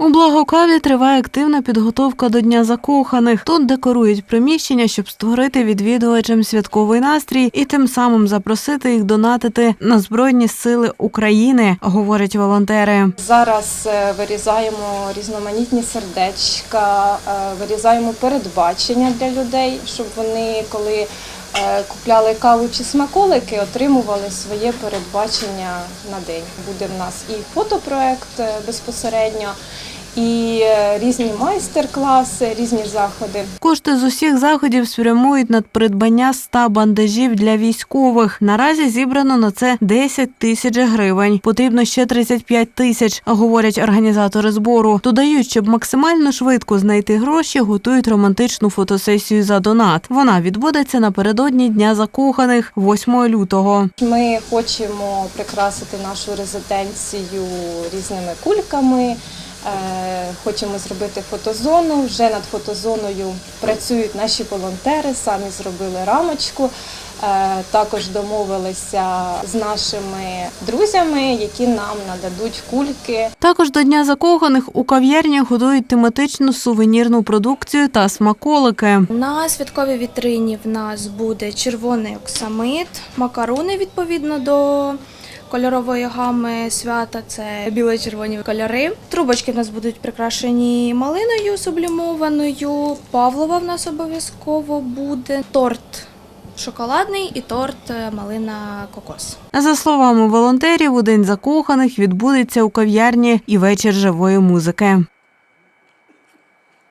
У Благокаві триває активна підготовка до Дня закоханих. Тут декорують приміщення, щоб створити відвідувачам святковий настрій і тим самим запросити їх донатити на Збройні сили України, говорять волонтери. Зараз е, вирізаємо різноманітні сердечка, е, вирізаємо передбачення для людей, щоб вони, коли купляли каву чи смаколики, отримували своє передбачення на день. Буде в нас і фотопроект е, безпосередньо, і е, різні майстер-класи, різні заходи. Кошти з усіх заходів спрямують на придбання 100 бандажів для військових. Наразі зібрано на це 10 тисяч гривень. Потрібно ще 35 тисяч, говорять організатори збору. Додають, щоб максимально швидко знайти гроші, готують романтичну фотосесію за донат. Вона відбудеться напередодні Дня закоханих 8 лютого. Ми хочемо прикрасити нашу резиденцію різними кульками. Е, Хочемо зробити фотозону. Вже над фотозоною працюють наші волонтери, самі зробили рамочку. Е, Також домовилися з нашими друзями, які нам нададуть кульки. Також до Дня закоханих у кав'ярнях готують тематичну сувенірну продукцію та смаколики. На святковій вітрині в нас буде червоний оксамит, макарони відповідно до кольорової гами свята. Це біло-червоні кольори. Трубочки в нас будуть прикрашені малиною сублімованою. Павлова в нас обов'язково буде. Торт шоколадний і торт е, малина кокос. За словами волонтерів, у день закоханих відбудеться у кав'ярні і вечір живої музики.